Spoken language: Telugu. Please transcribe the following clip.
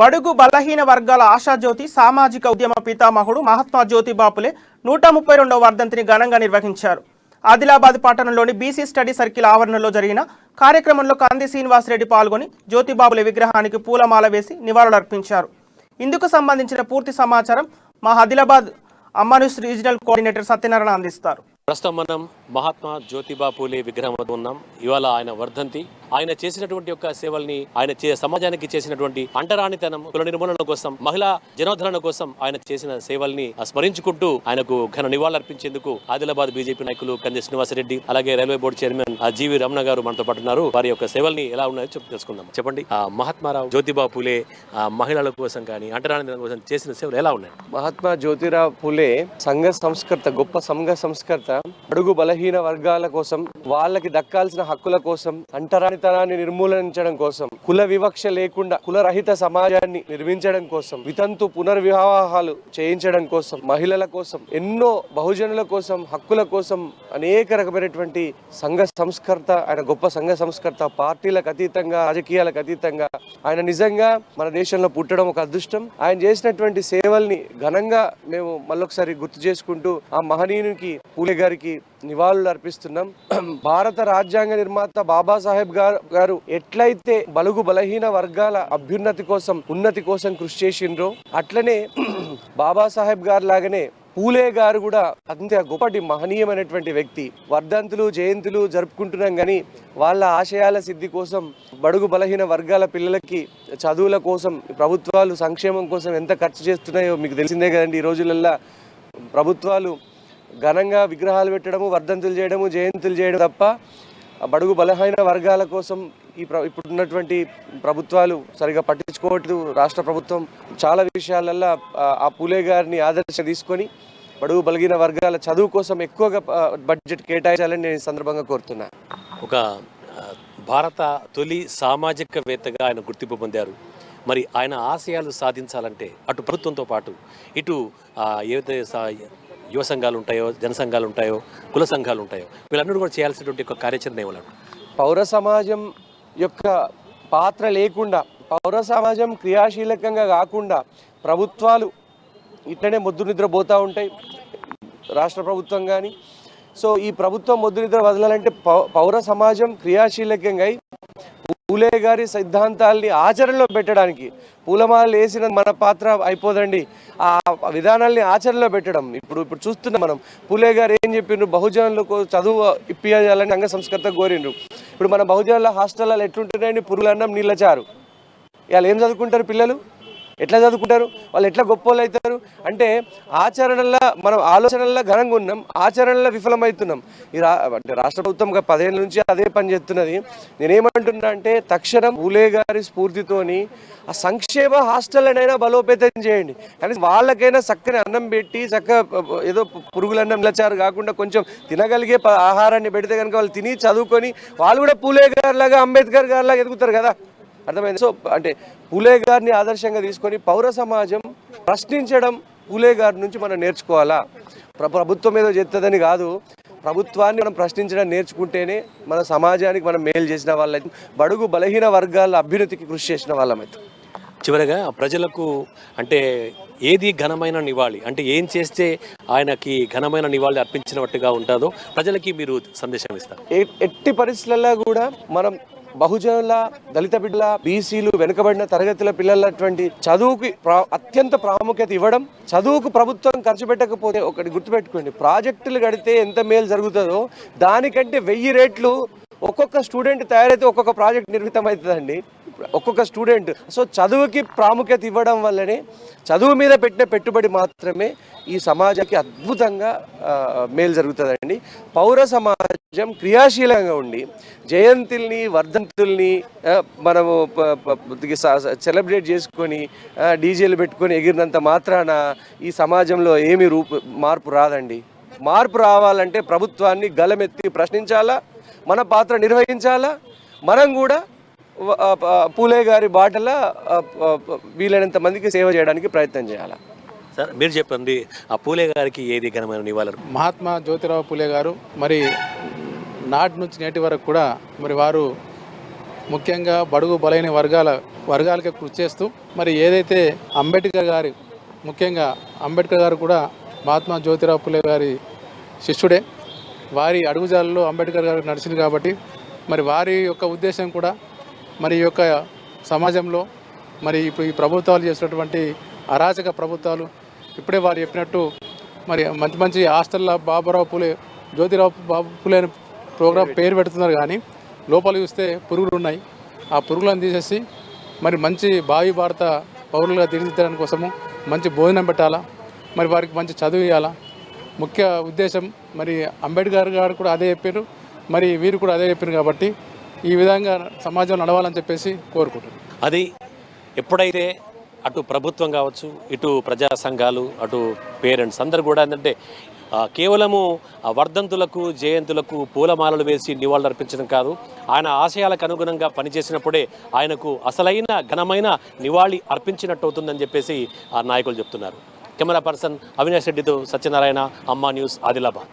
బడుగు బలహీన వర్గాల ఆశాజ్యోతి సామాజిక ఉద్యమ పితామహుడు మహాత్మా జ్యోతిబాపులే నూట ముప్పై రెండవ వర్ధంతిని ఘనంగా నిర్వహించారు. ఆదిలాబాద్ పట్టణంలోని బీసీ స్టడీ సర్కిల్ ఆవరణలో జరిగిన కార్యక్రమంలో కంది శ్రీనివాసరెడ్డి పాల్గొని జ్యోతిబాబుల విగ్రహానికి పూలమాల వేసి నివాళులర్పించారు. ఇందుకు సంబంధించిన పూర్తి సమాచారం మా ఆదిలాబాద్ అమ్మానుస్ రీజనల్ కోఆర్డినేటర్ సత్యనారాయణ అందిస్తారు. ప్రస్తుతం మనం మహాత్మా జ్యోతిబా పూలే విగ్రహం వద్ద ఉన్నాం. ఇవాళ ఆయన వర్ధంతి. ఆయన చేసినటువంటి యొక్క సేవల్ని ఆయన సమాజానికి చేసినటువంటి అంటరానితనం కుల నిర్మూలన కోసం మహిళా జనోద్ధరణ కోసం ఆయన చేసిన సేవల్ని స్మరించుకుంటూ ఆయనకు ఘన నివాళులర్పించేందుకు ఆదిలాబాద్ బీజేపీ నాయకులు కంది శ్రీనివాసరెడ్డి అలాగే రైల్వే బోర్డు చైర్మన్ ఆ జీవి రమణ గారు మనతో పాటు ఉన్నారు. వారి యొక్క సేవల్ని ఎలా ఉన్నాయో చెప్పు తెలుసుకుందాం. చెప్పండి. ఆ మహాత్మారావు జ్యోతిబా పూలే ఆ మహిళల కోసం కానీ అంటరానితనం కోసం చేసిన సేవలు ఎలా ఉన్నాయి? మహాత్మా జ్యోతిరావు పూలే సంఘ సంస్కర్త గొప్ప సంఘ సంస్కర్త అడుగు బలహీన వర్గాల కోసం వాళ్ళకి దక్కాల్సిన హక్కుల కోసం అంటరానితనాన్ని నిర్మూలించడం కోసం కుల వివక్ష లేకుండా కులరహిత సమాజాన్ని నిర్మించడం కోసం వితంతు పునర్వివాహాలు చేయించడం కోసం మహిళల కోసం ఎన్నో బహుజనుల కోసం హక్కుల కోసం అనేక రకమైనటువంటి సంఘ సంస్కర్త ఆయన గొప్ప సంఘ సంస్కర్త పార్టీలకు అతీతంగా రాజకీయాలకు అతీతంగా ఆయన నిజంగా మన దేశంలో పుట్టడం ఒక అదృష్టం. ఆయన చేసినటువంటి సేవల్ని ఘనంగా మేము మళ్ళొకసారి గుర్తు చేసుకుంటూ ఆ మహనీయునికి పూలే గారికి నివాళులు అర్పిస్తున్నాం. భారత రాజ్యాంగ నిర్మాత బాబాసాహెబ్ గారు గారు ఎట్లయితే బలుగు బలహీన వర్గాల అభ్యున్నతి కోసం ఉన్నతి కోసం కృషి చేసిండ్రో అట్లనే బాబాసాహెబ్ గారు లాగానే పూలే గారు కూడా అంతే గొప్పటి మహనీయమైనటువంటి వ్యక్తి. వర్ధంతులు జయంతులు జరుపుకుంటున్నాం కానీ వాళ్ళ ఆశయాల సిద్ధి కోసం బడుగు బలహీన వర్గాల పిల్లలకి చదువుల కోసం ప్రభుత్వాలు సంక్షేమం కోసం ఎంత ఖర్చు చేస్తున్నాయో మీకు తెలిసిందే కదండి. ఈ రోజులల్లో ప్రభుత్వాలు ఘనంగా విగ్రహాలు పెట్టడము వర్ధంతులు చేయడము జయంతులు చేయడం తప్ప బడుగు బలహీన వర్గాల కోసం ఈ ప్ర ఇప్పుడున్నటువంటి ప్రభుత్వాలు సరిగా పట్టించుకోవట్లేదు. రాష్ట్ర ప్రభుత్వం చాలా విషయాలల్లో ఆ- పూలే గారిని ఆదర్శ తీసుకొని బడుగు బలహీన వర్గాల చదువు కోసం ఎక్కువగా బడ్జెట్ కేటాయించాలని నేను సందర్భంగా కోరుతున్నా. ఒక భారత తొలి సామాజికవేత్తగా ఆయన గుర్తింపు పొందారు. మరి ఆయన ఆశయాలు సాధించాలంటే అటు ప్రభుత్వంతో పాటు ఇటు ఏదైతే యువ సంఘాలు ఉంటాయో జన సంఘాలు ఉంటాయో కుల సంఘాలు ఉంటాయో వీళ్ళందరూ కూడా చేయాల్సినటువంటి ఒక కార్యాచరణ ఏమన్నారు పౌర సమాజం యొక్క పాత్ర లేకుండా పౌర సమాజం క్రియాశీలకంగా కాకుండా ప్రభుత్వాలు ఇట్లనే మొద్దు నిద్రపోతూ ఉంటాయి రాష్ట్ర ప్రభుత్వం కానీ సో ఈ ప్రభుత్వం మొద్దు నిద్ర వదలాలంటే పౌ- పౌర సమాజం క్రియాశీలకంగా అయి పూలే గారి సిద్ధాంతాల్ని ఆచరణలో పెట్టడానికి. పూలమాలలు వేసిన మన పాత్ర అయిపోదండి. ఆ విధానాల్ని ఆచరణలో పెట్టడం. ఇప్పుడు ఇప్పుడు చూస్తున్నాం మనం. పూలే గారు ఏం చెప్పిండ్రు? బహుజనులకు చదువు ఇప్పియాలని అంగ సంస్కృత కోరిండ్రు. ఇప్పుడు మన బహుజనుల హాస్టల్లో ఎట్లుంటున్నాయండి? పురుగులన్నం నీళ్ళ చారు. ఇవాళ ఏం చదువుకుంటారు పిల్లలు? ఎట్లా చదువుకుంటారు? వాళ్ళు ఎట్లా గొప్ప అవుతారు? అంటే ఆచరణలో మనం ఆలోచనల్లో ఘనంగా ఉన్నాం ఆచరణలో విఫలమవుతున్నాం. ఈ రా అంటే రాష్ట్ర ప్రభుత్వం పదేళ్ళ నుంచి అదే పని చేస్తున్నది. నేనేమంటున్నా అంటే తక్షణం పూలే గారి స్ఫూర్తితోని ఆ సంక్షేమ హాస్టళ్ళనైనా బలోపేతం చేయండి. కానీ వాళ్ళకైనా చక్కని అన్నం పెట్టి చక్క ఏదో పురుగులన్నం నిలచారు కాకుండా కొంచెం తినగలిగే ప- ఆహారాన్ని పెడితే కనుక వాళ్ళు తిని చదువుకొని వాళ్ళు కూడా పూలే గారిలాగా అంబేద్కర్ గారిలాగా ఎదుగుతారు కదా. అర్థమైంది? సో అంటే పూలే గారిని ఆదర్శంగా తీసుకొని పౌర సమాజం ప్రశ్నించడం పూలే గారి నుంచి మనం నేర్చుకోవాలా? ప్ర- ప్రభుత్వం ఏదో చేస్తుందని కాదు. ప్రభుత్వాన్ని మనం ప్రశ్నించడం నేర్చుకుంటేనే మన సమాజానికి మనం మేలు చేసిన వాళ్ళం. బడుగు బలహీన వర్గాల అభ్యున్నతికి కృషి చేసిన వాళ్ళమైతే చివరగా ప్రజలకు అంటే ఏది ఘనమైన నివాళి? అంటే ఏం చేస్తే ఆయనకి ఘనమైన నివాళి అర్పించినట్టుగా ఉంటుందో ప్రజలకి మీరు సందేశం ఇస్తారు. ఎట్టి పరిస్థితులలో కూడా మనం బహుజనుల దళిత బిడ్డల బీసీలు వెనుకబడిన తరగతుల పిల్లలటువంటి చదువుకి ప్రా అత్యంత ప్రాముఖ్యత ఇవ్వడం చదువుకు ప్రభుత్వం ఖర్చు పెట్టకపోతే ఒకటి గుర్తుపెట్టుకోండి. ప్రాజెక్టులు కడితే ఎంత మేలు జరుగుతుందో దానికంటే వెయ్యి రేట్లు ఒక్కొక్క స్టూడెంట్ తయారైతే ఒక్కొక్క ప్రాజెక్ట్ నిర్మితం అవుతుందండి ఒక్కొక్క స్టూడెంట్. సో చదువుకి ప్రాముఖ్యత ఇవ్వడం వల్లనే చదువు మీద పెట్టిన పెట్టుబడి మాత్రమే ఈ సమాజానికి అద్భుతంగా మేలు జరుగుతుందండి. పౌర సమాజం క్రియాశీలంగా ఉండి జయంతుల్ని వర్ధంతుల్ని మనము సెలబ్రేట్ చేసుకొని డీజేలు పెట్టుకొని ఎగిరినంత మాత్రాన ఈ సమాజంలో ఏమీ రూపు మార్పు రాదండి. మార్పు రావాలంటే ప్రభుత్వాన్ని గలమెత్తి ప్రశ్నించాలా? మన పాత్ర నిర్వహించాలా? మనం కూడా పూలే గారి బాటల వీలైనంత మందికి సేవ చేయడానికి ప్రయత్నం చేయాలి? సార్ మీరు చెప్పండి ఆ పూలే గారికి ఏది ఘనమైన నివాళి మహాత్మా జ్యోతిరావు పూలే గారు మరి నాటి నుంచి నేటి వరకు కూడా మరి వారు ముఖ్యంగా బడుగు బలైన వర్గాల వర్గాలకి కృషి చేస్తూ మరి ఏదైతే అంబేద్కర్ గారి ముఖ్యంగా అంబేద్కర్ గారు కూడా మహాత్మా జ్యోతిరావు పులే గారి శిష్యుడే వారి అడుగుజాలలో అంబేద్కర్ గారు నడిచింది కాబట్టి మరి వారి యొక్క ఉద్దేశం కూడా మరి ఈ యొక్క సమాజంలో మరి ఇప్పుడు ఈ ప్రభుత్వాలు చేసినటువంటి అరాచక ప్రభుత్వాలు ఇప్పుడే వారు చెప్పినట్టు మరి మంచి మంచి హాస్టల్లో బాబురావు పూలే జ్యోతిరావు బాబు పూలే ప్రోగ్రామ్ ప్రోగ్రాం పేరు పెడుతున్నారు కానీ లోపల చూస్తే పురుగులు ఉన్నాయి. ఆ పురుగులను తీసేసి మరి మంచి భావి భారత పౌరులుగా తీర్చిదిద్దడానికి కోసము మంచి భోజనం పెట్టాలా మరి వారికి మంచి చదువు ఇవ్వాలా ముఖ్య ఉద్దేశం మరి అంబేద్కర్ గారు కూడా అదే చెప్పారు. మరి వీరు కూడా అదే చెప్పారు కాబట్టి ఈ విధంగా సమాజం నడవాలని చెప్పేసి కోరుకుంటున్నాను అది ఎప్పుడైతే అటు ప్రభుత్వం కావచ్చు ఇటు ప్రజా సంఘాలు అటు పేరెంట్స్ అందరు కూడా ఏంటంటే కేవలము వర్ధంతులకు జయంతులకు పూలమాలలు వేసి నివాళులు అర్పించడం కాదు. ఆయన ఆశయాలకు అనుగుణంగా పనిచేసినప్పుడే ఆయనకు అసలైన ఘనమైన నివాళి అర్పించినట్టు అవుతుందని చెప్పేసి ఆ నాయకులు చెప్తున్నారు. కెమెరా పర్సన్ అవినాష్ రెడ్డితో సత్యనారాయణ అమ్మా న్యూస్ ఆదిలాబాద్.